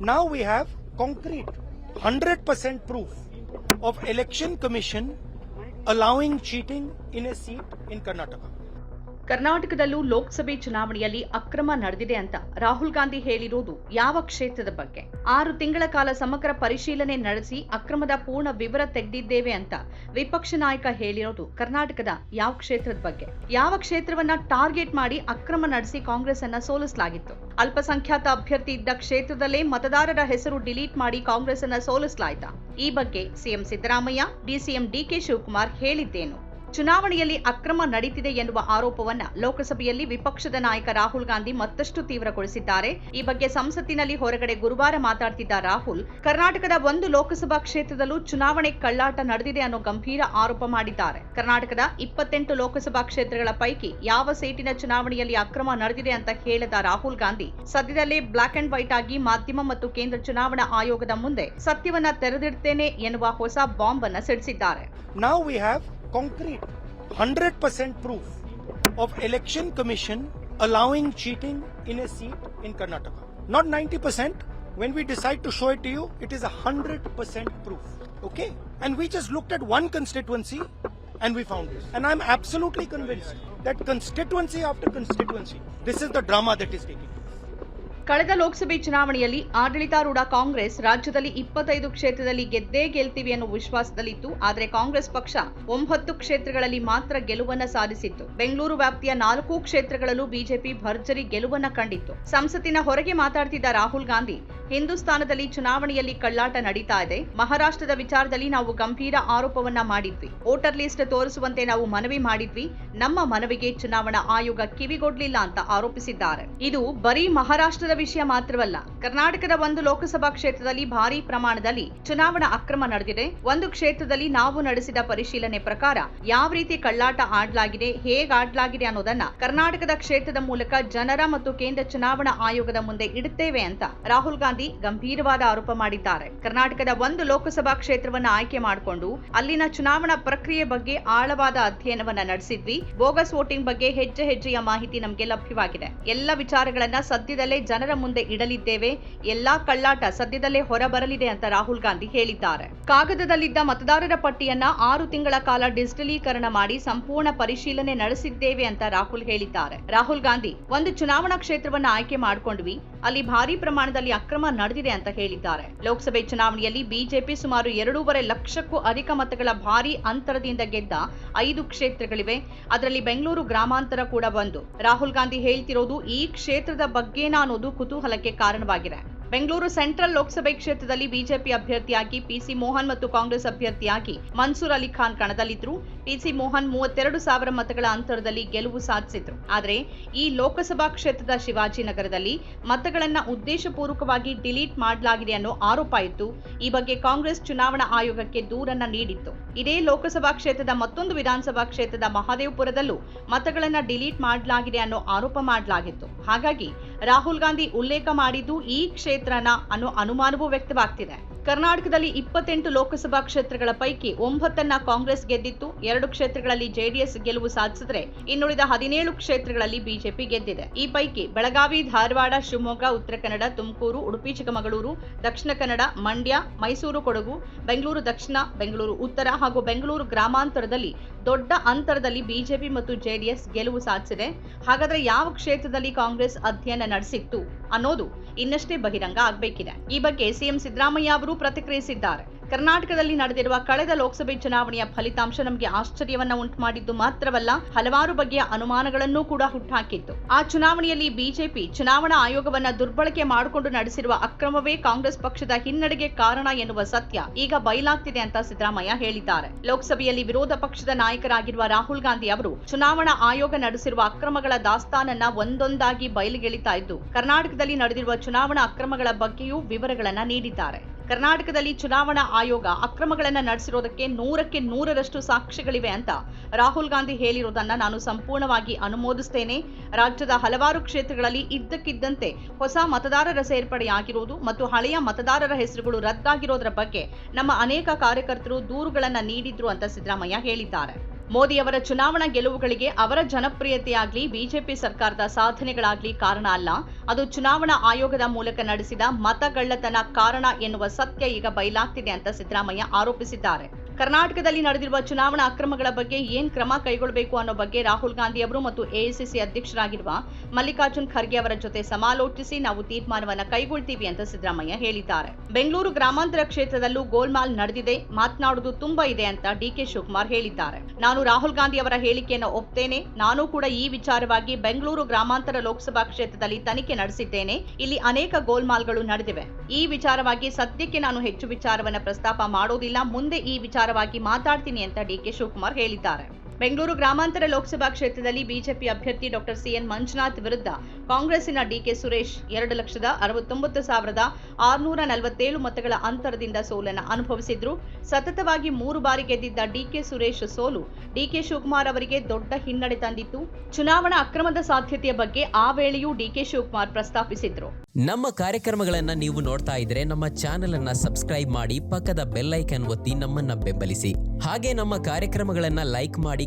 Now we have concrete 100% proof of election commission allowing cheating in a seat in Karnataka. ಕರ್ನಾಟಕದಲ್ಲೂ ಲೋಕಸಭೆ ಚುನಾವಣೆಯಲ್ಲಿ ಅಕ್ರಮ ನಡೆದಿದೆ ಅಂತ ರಾಹುಲ್ ಗಾಂಧಿ ಹೇಳಿರುವುದು ಯಾವ ಕ್ಷೇತ್ರದ ಬಗ್ಗೆ? ಆರು ತಿಂಗಳ ಕಾಲ ಸಮಗ್ರ ಪರಿಶೀಲನೆ ನಡೆಸಿ ಅಕ್ರಮದ ಪೂರ್ಣ ವಿವರ ತೆಗೆದಿದ್ದೇವೆ ಅಂತ ವಿಪಕ್ಷ ನಾಯಕ ಹೇಳಿರೋದು ಕರ್ನಾಟಕದ ಯಾವ ಕ್ಷೇತ್ರದ ಬಗ್ಗೆ? ಯಾವ ಕ್ಷೇತ್ರವನ್ನ ಟಾರ್ಗೆಟ್ ಮಾಡಿ ಅಕ್ರಮ ನಡೆಸಿ ಕಾಂಗ್ರೆಸ್ ಅನ್ನ ಸೋಲಿಸಲಾಗಿತ್ತು? ಅಲ್ಪಸಂಖ್ಯಾತ ಅಭ್ಯರ್ಥಿ ಇದ್ದ ಕ್ಷೇತ್ರದಲ್ಲೇ ಮತದಾರರ ಹೆಸರು ಡಿಲೀಟ್ ಮಾಡಿ ಕಾಂಗ್ರೆಸ್ ಅನ್ನ ಸೋಲಿಸಲಾಯ್ತಾ? ಈ ಬಗ್ಗೆ CM Siddaramaiah, DCM DK Shivakumar ಹೇಳಿದ್ದೇನು? ಚುನಾವಣೆಯಲ್ಲಿ ಅಕ್ರಮ ನಡೀತಿದೆ ಎನ್ನುವ ಆರೋಪವನ್ನ ಲೋಕಸಭೆಯಲ್ಲಿ ವಿಪಕ್ಷದ ನಾಯಕ ರಾಹುಲ್ ಗಾಂಧಿ ಮತ್ತಷ್ಟು ತೀವ್ರಗೊಳಿಸಿದ್ದಾರೆ. ಈ ಬಗ್ಗೆ ಸಂಸತ್ತಿನಲ್ಲಿ ಹೊರಗಡೆ ಗುರುವಾರ ಮಾತಾಡ್ತಿದ್ದ ರಾಹುಲ್, ಕರ್ನಾಟಕದ ಒಂದು ಲೋಕಸಭಾ ಕ್ಷೇತ್ರದಲ್ಲೂ ಚುನಾವಣೆ ಕಳ್ಳಾಟ ನಡೆದಿದೆ ಅನ್ನೋ ಗಂಭೀರ ಆರೋಪ ಮಾಡಿದ್ದಾರೆ. ಕರ್ನಾಟಕದ ಇಪ್ಪತ್ತೆಂಟು ಲೋಕಸಭಾ ಕ್ಷೇತ್ರಗಳ ಪೈಕಿ ಯಾವ ಸೀಟಿನ ಚುನಾವಣೆಯಲ್ಲಿ ಅಕ್ರಮ ನಡೆದಿದೆ ಅಂತ ಹೇಳದ ರಾಹುಲ್ ಗಾಂಧಿ, ಸದ್ಯದಲ್ಲೇ ಬ್ಲಾಕ್ ಅಂಡ್ ವೈಟ್ ಆಗಿ ಮಾಧ್ಯಮ ಮತ್ತು ಕೇಂದ್ರ ಚುನಾವಣಾ ಆಯೋಗದ ಮುಂದೆ ಸತ್ಯವನ್ನ ತೆರೆದಿಡ್ತೇನೆ ಎನ್ನುವ ಹೊಸ ಬಾಂಬ್ ಅನ್ನ ಸಿಡಿಸಿದ್ದಾರೆ concrete 100% proof of election commission allowing cheating in a seat in Karnataka. Not 90%. When we decide to show it to you, it is 100% proof. Okay? And we just looked at one constituency and we found this. And I'm absolutely convinced that constituency after constituency, this is the drama that is taking place. ಕಳೆದ ಲೋಕಸಭೆ ಚುನಾವಣೆಯಲ್ಲಿ ಆಡಳಿತಾರೂಢ ಕಾಂಗ್ರೆಸ್ ರಾಜ್ಯದಲ್ಲಿ ಇಪ್ಪತ್ತೈದು ಕ್ಷೇತ್ರದಲ್ಲಿ ಗೆದ್ದೇ ಗೆಲ್ತೀವಿ ಅನ್ನೋ ವಿಶ್ವಾಸದಲ್ಲಿತ್ತು. ಆದರೆ ಕಾಂಗ್ರೆಸ್ ಪಕ್ಷ ಒಂಬತ್ತು ಕ್ಷೇತ್ರಗಳಲ್ಲಿ ಮಾತ್ರ ಗೆಲುವನ್ನ ಸಾಧಿಸಿತ್ತು. ಬೆಂಗಳೂರು ವ್ಯಾಪ್ತಿಯ ನಾಲ್ಕು ಕ್ಷೇತ್ರಗಳಲ್ಲೂ ಬಿಜೆಪಿ ಭರ್ಜರಿ ಗೆಲುವನ್ನ ಕಂಡಿತ್ತು. ಸಂಸತ್ತಿನ ಹೊರಗೆ ಮಾತಾಡ್ತಿದ್ದ ರಾಹುಲ್ ಗಾಂಧಿ ಹಿಂದೂಸ್ತಾನದಲ್ಲಿ ಚುನಾವಣೆಯಲ್ಲಿ ಕಳ್ಳಾಟ ನಡೀತಾ ಇದೆ. ಮಹಾರಾಷ್ಟ್ರದ ವಿಚಾರದಲ್ಲಿ ನಾವು ಗಂಭೀರ ಆರೋಪವನ್ನ ಮಾಡಿದ್ವಿ. ವೋಟರ್ ಲಿಸ್ಟ್ ತೋರಿಸುವಂತೆ ನಾವು ಮನವಿ ಮಾಡಿದ್ವಿ. ನಮ್ಮ ಮನವಿಗೆ ಚುನಾವಣಾ ಆಯೋಗ ಕಿವಿಗೊಡ್ಲಿಲ್ಲ ಅಂತ ಆರೋಪಿಸಿದ್ದಾರೆ. ಇದು ಬರೀ ಮಹಾರಾಷ್ಟ್ರದ ವಿಷಯ ಮಾತ್ರವಲ್ಲ, ಕರ್ನಾಟಕದ ಒಂದು ಲೋಕಸಭಾ ಕ್ಷೇತ್ರದಲ್ಲಿ ಭಾರಿ ಪ್ರಮಾಣದಲ್ಲಿ ಚುನಾವಣಾ ಅಕ್ರಮ ನಡೆದಿದೆ. ಒಂದು ಕ್ಷೇತ್ರದಲ್ಲಿ ನಾವು ನಡೆಸಿದ ಪರಿಶೀಲನೆ ಪ್ರಕಾರ ಯಾವ ರೀತಿ ಕಳ್ಳಾಟ ಆಡ್ಲಾಗಿದೆ, ಹೇಗ್ ಆಡ್ಲಾಗಿದೆ ಅನ್ನೋದನ್ನ ಕರ್ನಾಟಕದ ಕ್ಷೇತ್ರದ ಮೂಲಕ ಜನರ ಮತ್ತು ಕೇಂದ್ರ ಚುನಾವಣಾ ಆಯೋಗದ ಮುಂದೆ ಇಡುತ್ತೇವೆ ಅಂತ ರಾಹುಲ್ ಗಾಂಧಿ ಗಂಭೀರವಾದ ಆರೋಪ ಮಾಡಿದ್ದಾರೆ. ಕರ್ನಾಟಕದ ಒಂದು ಲೋಕಸಭಾ ಕ್ಷೇತ್ರವನ್ನ ಆಯ್ಕೆ ಮಾಡಿಕೊಂಡು ಅಲ್ಲಿನ ಚುನಾವಣಾ ಪ್ರಕ್ರಿಯೆ ಬಗ್ಗೆ ಆಳವಾದ ಅಧ್ಯಯನವನ್ನ ನಡೆಸಿದ್ವಿ. ಬೋಗಸ್ ವೋಟಿಂಗ್ ಬಗ್ಗೆ ಹೆಜ್ಜೆ ಹೆಜ್ಜೆಯ ಮಾಹಿತಿ ನಮಗೆ ಲಭ್ಯವಾಗಿದೆ. ಎಲ್ಲ ವಿಚಾರಗಳನ್ನ ಸದ್ಯದಲ್ಲೇ ಜನರ ಮುಂದೆ ಇಡಲಿದ್ದೇವೆ. ಎಲ್ಲಾ ಕಳ್ಳಾಟ ಸದ್ಯದಲ್ಲೇ ಹೊರಬರಲಿದೆ ಅಂತ ರಾಹುಲ್ ಗಾಂಧಿ ಹೇಳಿದ್ದಾರೆ. ಕಾಗದದಲ್ಲಿದ್ದ ಮತದಾರರ ಪಟ್ಟಿಯನ್ನ ಆರು ತಿಂಗಳ ಕಾಲ ಡಿಜಿಟಲೀಕರಣ ಮಾಡಿ ಸಂಪೂರ್ಣ ಪರಿಶೀಲನೆ ನಡೆಸಿದ್ದೇವೆ ಅಂತ ರಾಹುಲ್ ಹೇಳಿದ್ದಾರೆ. ರಾಹುಲ್ ಗಾಂಧಿ, ಒಂದು ಚುನಾವಣಾ ಕ್ಷೇತ್ರವನ್ನ ಆಯ್ಕೆ ಮಾಡಿಕೊಂಡ್ವಿ. ಅಲ್ಲಿ ಭಾರಿ ಪ್ರಮಾಣದಲ್ಲಿ ಅಕ್ರಮ ನಡೆದಿದೆ ಅಂತ ಹೇಳಿದ್ದಾರೆ. ಲೋಕಸಭೆ ಚುನಾವಣೆಯಲ್ಲಿ ಬಿಜೆಪಿ ಸುಮಾರು ಎರಡೂವರೆ ಲಕ್ಷಕ್ಕೂ ಅಧಿಕ ಮತಗಳ ಭಾರಿ ಅಂತರದಿಂದ ಗೆದ್ದ ಐದು ಕ್ಷೇತ್ರಗಳಿವೆ. ಅದರಲ್ಲಿ ಬೆಂಗಳೂರು ಗ್ರಾಮಾಂತರ ಕೂಡ ಒಂದು. ರಾಹುಲ್ ಗಾಂಧಿ ಹೇಳ್ತಿರೋದು ಈ ಕ್ಷೇತ್ರದ ಬಗ್ಗೆನಾ ಅನ್ನೋದು ಕುತೂಹಲಕ್ಕೆ ಕಾರಣವಾಗಿದೆ. ಬೆಂಗಳೂರು ಸೆಂಟ್ರಲ್ ಲೋಕಸಭೆ ಕ್ಷೇತ್ರದಲ್ಲಿ ಬಿಜೆಪಿ ಅಭ್ಯರ್ಥಿಯಾಗಿ ಪಿಸಿ ಮೋಹನ್ ಮತ್ತು ಕಾಂಗ್ರೆಸ್ ಅಭ್ಯರ್ಥಿಯಾಗಿ ಮನ್ಸೂರ್ ಅಲಿ ಖಾನ್ ಕಣದಲ್ಲಿದ್ದರು. ಪಿಸಿ ಮೋಹನ್ ಮೂವತ್ತೆರಡು ಸಾವಿರ ಮತಗಳ ಅಂತರದಲ್ಲಿ ಗೆಲುವು ಸಾಧಿಸಿದ್ರು. ಆದರೆ ಈ ಲೋಕಸಭಾ ಕ್ಷೇತ್ರದ ಶಿವಾಜಿನಗರದಲ್ಲಿ ಮತಗಳನ್ನ ಉದ್ದೇಶಪೂರ್ವಕವಾಗಿ ಡಿಲೀಟ್ ಮಾಡಲಾಗಿದೆ ಅನ್ನೋ ಆರೋಪ ಇತ್ತು ಈ ಬಗ್ಗೆ ಕಾಂಗ್ರೆಸ್ ಚುನಾವಣಾ ಆಯೋಗಕ್ಕೆ ದೂರನ್ನ ನೀಡಿತ್ತು. ಇದೇ ಲೋಕಸಭಾ ಕ್ಷೇತ್ರದ ಮತ್ತೊಂದು ವಿಧಾನಸಭಾ ಕ್ಷೇತ್ರದ ಮಹಾದೇವಪುರದಲ್ಲೂ ಮತಗಳನ್ನ ಡಿಲೀಟ್ ಮಾಡಲಾಗಿದೆ ಅನ್ನೋ ಆರೋಪ ಮಾಡಲಾಗಿತ್ತು. ಹಾಗಾಗಿ ರಾಹುಲ್ ಗಾಂಧಿ ಉಲ್ಲೇಖ ಮಾಡಿದ್ದು ಈ ಕ್ಷೇತ್ರನ ಅನ್ನೋ ಅನುಮಾನವೂ ವ್ಯಕ್ತವಾಗ್ತಿದೆ. ಕರ್ನಾಟಕದಲ್ಲಿ ಇಪ್ಪತ್ತೆಂಟು ಲೋಕಸಭಾ ಕ್ಷೇತ್ರಗಳ ಪೈಕಿ ಒಂಬತ್ತನ್ನ ಕಾಂಗ್ರೆಸ್ ಗೆದ್ದಿತ್ತು. ಎರಡು ಕ್ಷೇತ್ರಗಳಲ್ಲಿ ಜೆಡಿಎಸ್ ಗೆಲುವು ಸಾಧಿಸಿದ್ರೆ ಇನ್ನುಳಿದ ಹದಿನೇಳು ಕ್ಷೇತ್ರಗಳಲ್ಲಿ ಬಿಜೆಪಿ ಗೆದ್ದಿದೆ. ಈ ಪೈಕಿ ಬೆಳಗಾವಿ, ಧಾರವಾಡ, ಶಿವಮೊಗ್ಗ, ಉತ್ತರ ಕನ್ನಡ, ತುಮಕೂರು, ಉಡುಪಿ, ಚಿಕ್ಕಮಗಳೂರು, ದಕ್ಷಿಣ ಕನ್ನಡ, ಮಂಡ್ಯ, ಮೈಸೂರು, ಕೊಡಗು, ಬೆಂಗಳೂರು ದಕ್ಷಿಣ, ಬೆಂಗಳೂರು ಉತ್ತರ ಹಾಗೂ ಬೆಂಗಳೂರು ಗ್ರಾಮಾಂತರದಲ್ಲಿ ದೊಡ್ಡ ಅಂತರದಲ್ಲಿ ಬಿಜೆಪಿ ಮತ್ತು ಜೆಡಿಎಸ್ ಗೆಲುವು ಸಾಧಿಸಿದೆ. ಹಾಗಾದ್ರೆ ಯಾವ ಕ್ಷೇತ್ರದಲ್ಲಿ ಕಾಂಗ್ರೆಸ್ ಅಧ್ಯಯನ ನಡೆಸಿತ್ತು ಅನ್ನೋದು ಇನ್ನಷ್ಟೇ ಬಹಿರಂಗ ಆಗಬೇಕಿದೆ. ಈ ಬಗ್ಗೆ ಸಿಎಂ ಸಿದ್ದರಾಮಯ್ಯ ಅವರು ಪ್ರತಿಕ್ರಿಯಿಸಿದ್ದಾರೆ. ಕರ್ನಾಟಕದಲ್ಲಿ ನಡೆದಿರುವ ಕಳೆದ ಲೋಕಸಭೆ ಚುನಾವಣೆಯ ಫಲಿತಾಂಶ ನಮಗೆ ಆಶ್ಚರ್ಯವನ್ನ ಉಂಟು ಮಾಡಿದ್ದು ಮಾತ್ರವಲ್ಲ, ಹಲವಾರು ಬಗೆಯ ಅನುಮಾನಗಳನ್ನೂ ಕೂಡ ಹುಟ್ಟುಹಾಕಿತ್ತು ಆ ಚುನಾವಣೆಯಲ್ಲಿ ಬಿಜೆಪಿ ಚುನಾವಣಾ ಆಯೋಗವನ್ನ ದುರ್ಬಳಕೆ ಮಾಡಿಕೊಂಡು ನಡೆಸಿರುವ ಅಕ್ರಮವೇ ಕಾಂಗ್ರೆಸ್ ಪಕ್ಷದ ಹಿನ್ನಡೆಗೆ ಕಾರಣ ಎನ್ನುವ ಸತ್ಯ ಈಗ ಬಯಲಾಗ್ತಿದೆ ಅಂತ ಸಿದ್ದರಾಮಯ್ಯ ಹೇಳಿದ್ದಾರೆ. ಲೋಕಸಭೆಯಲ್ಲಿ ವಿರೋಧ ಪಕ್ಷದ ನಾಯಕರಾಗಿರುವ ರಾಹುಲ್ ಗಾಂಧಿ ಅವರು ಚುನಾವಣಾ ಆಯೋಗ ನಡೆಸಿರುವ ಅಕ್ರಮಗಳ ದಾಸ್ತಾನನ್ನ ಒಂದೊಂದಾಗಿ ಬಯಲಿಗೆಳಿತಾ ಇದ್ದು, ಕರ್ನಾಟಕದಲ್ಲಿ ನಡೆದಿರುವ ಚುನಾವಣಾ ಅಕ್ರಮಗಳ ಬಗ್ಗೆಯೂ ವಿವರಗಳನ್ನ ನೀಡಿದ್ದಾರೆ. ಕರ್ನಾಟಕದಲ್ಲಿ ಚುನಾವಣಾ ಆಯೋಗ ಅಕ್ರಮಗಳನ್ನ ನಡೆಸಿರೋದಕ್ಕೆ ನೂರಕ್ಕೆ ನೂರರಷ್ಟು ಸಾಕ್ಷ್ಯಗಳಿವೆ ಅಂತ ರಾಹುಲ್ ಗಾಂಧಿ ಹೇಳಿರೋದನ್ನ ನಾನು ಸಂಪೂರ್ಣವಾಗಿ ಅನುಮೋದಿಸ್ತೇನೆ. ರಾಜ್ಯದ ಹಲವಾರು ಕ್ಷೇತ್ರಗಳಲ್ಲಿ ಇದ್ದಕ್ಕಿದ್ದಂತೆ ಹೊಸ ಮತದಾರರ ಸೇರ್ಪಡೆಯಾಗಿರುವುದು ಮತ್ತು ಹಳೆಯ ಮತದಾರರ ಹೆಸರುಗಳು ರದ್ದಾಗಿರೋದರ ಬಗ್ಗೆ ನಮ್ಮ ಅನೇಕ ಕಾರ್ಯಕರ್ತರು ದೂರುಗಳನ್ನು ನೀಡಿದ್ರು ಅಂತ ಸಿದ್ದರಾಮಯ್ಯ ಹೇಳಿದ್ದಾರೆ. ಮೋದಿಯವರ ಚುನಾವಣಾ ಗೆಲುವುಗಳಿಗೆ ಅವರ ಜನಪ್ರಿಯತೆಯಾಗಲಿ ಬಿಜೆಪಿ ಸರ್ಕಾರದ ಸಾಧನೆಗಳಾಗ್ಲಿ ಕಾರಣ ಅಲ್ಲ. ಅದು ಚುನಾವಣಾ ಆಯೋಗದ ಮೂಲಕ ನಡೆಸಿದ ಮತಗಳ್ಳತನ ಕಾರಣ ಎನ್ನುವ ಸತ್ಯ ಈಗ ಬಯಲಾಗ್ತಿದೆ ಅಂತ ಸಿದ್ದರಾಮಯ್ಯ ಆರೋಪಿಸಿದ್ದಾರೆ. ಕರ್ನಾಟಕದಲ್ಲಿ ನಡೆದಿರುವ ಚುನಾವಣಾ ಅಕ್ರಮಗಳ ಬಗ್ಗೆ ಏನ್ ಕ್ರಮ ಕೈಗೊಳ್ಳಬೇಕು ಅನ್ನೋ ಬಗ್ಗೆ ರಾಹುಲ್ ಗಾಂಧಿ ಅವರು ಮತ್ತು ಎಐಸಿಸಿ ಅಧ್ಯಕ್ಷರಾಗಿರುವ ಮಲ್ಲಿಕಾರ್ಜುನ್ ಖರ್ಗೆ ಅವರ ಜೊತೆ ಸಮಾಲೋಚಿಸಿ ನಾವು ತೀರ್ಮಾನವನ್ನು ಕೈಗೊಳ್ತೀವಿ ಅಂತ ಸಿದ್ದರಾಮಯ್ಯ ಹೇಳಿದ್ದಾರೆ. ಬೆಂಗಳೂರು ಗ್ರಾಮಾಂತರ ಕ್ಷೇತ್ರದಲ್ಲೂ ಗೋಲ್ಮಾಲ್ ನಡೆದಿದೆ ಮಾತನಾಡುವುದು ತುಂಬಾ ಇದೆ ಅಂತ ಡಿಕೆ ಶಿವಕುಮಾರ್ ಹೇಳಿದ್ದಾರೆ. ನಾನು ರಾಹುಲ್ ಗಾಂಧಿ ಅವರ ಹೇಳಿಕೆಯನ್ನು ಒಪ್ತೇನೆ, ನಾನು ಕೂಡ ಈ ವಿಚಾರವಾಗಿ ಬೆಂಗಳೂರು ಗ್ರಾಮಾಂತರ ಲೋಕಸಭಾ ಕ್ಷೇತ್ರದಲ್ಲಿ ತನಿಖೆ ನಡೆಸಿದ್ದೇನೆ, ಇಲ್ಲಿ ಅನೇಕ ಗೋಲ್ಮಾಲ್ಗಳು ನಡೆದಿವೆ. ಈ ವಿಚಾರವಾಗಿ ಸದ್ಯಕ್ಕೆ ನಾನು ಹೆಚ್ಚು ವಿಚಾರವನ್ನ ಪ್ರಸ್ತಾಪ ಮಾಡೋದಿಲ್ಲ, ಮುಂದೆ ಈ ವಿಚಾರವಾಗಿ ಮಾತಾಡ್ತೀನಿ ಅಂತ ಡಿ ಕೆ ಶಿವಕುಮಾರ್ ಹೇಳಿದ್ದಾರೆ. ಬೆಂಗಳೂರು ಗ್ರಾಮಾಂತರ ಲೋಕಸಭಾ ಕ್ಷೇತ್ರದಲ್ಲಿ ಬಿಜೆಪಿ ಅಭ್ಯರ್ಥಿ ಡಾಕ್ಟರ್ ಸಿಎನ್ ಮಂಜುನಾಥ್ ವಿರುದ್ಧ ಕಾಂಗ್ರೆಸ್ಸಿನ ಡಿಕೆ ಸುರೇಶ್ ಎರಡು ಲಕ್ಷದ ಅರವತ್ತೊಂಬತ್ತು ಸಾವಿರದ ಆರುನೂರ ನಲವತ್ತೇಳು ಮತಗಳ ಅಂತರದಿಂದ ಸೋಲನ್ನು ಅನುಭವಿಸಿದ್ರು. ಸತತವಾಗಿ ಮೂರು ಬಾರಿ ಗೆದ್ದಿದ್ದ ಡಿಕೆ ಸುರೇಶ್ ಸೋಲು ಡಿಕೆ ಶಿವಕುಮಾರ್ ಅವರಿಗೆ ದೊಡ್ಡ ಹಿನ್ನಡೆ ತಂದಿತ್ತು. ಚುನಾವಣಾ ಅಕ್ರಮದ ಸಾಧ್ಯತೆಯ ಬಗ್ಗೆ ಆ ವೇಳೆಯೂ ಡಿಕೆ ಶಿವಕುಮಾರ್ ಪ್ರಸ್ತಾಪಿಸಿದ್ರು. ನಮ್ಮ ಕಾರ್ಯಕ್ರಮಗಳನ್ನ ನೀವು ನೋಡ್ತಾ ಇದ್ರೆ ನಮ್ಮ ಚಾನೆಲ್ ಅನ್ನ ಸಬ್ಸ್ಕ್ರೈಬ್ ಮಾಡಿ ಪಕ್ಕದ ಬೆಲ್ಲೈಕನ್ ಒತ್ತಿ ನಮ್ಮನ್ನ ಬೆಂಬಲಿಸಿ. ಹಾಗೆ ನಮ್ಮ ಕಾರ್ಯಕ್ರಮಗಳನ್ನ ಲೈಕ್ ಮಾಡಿ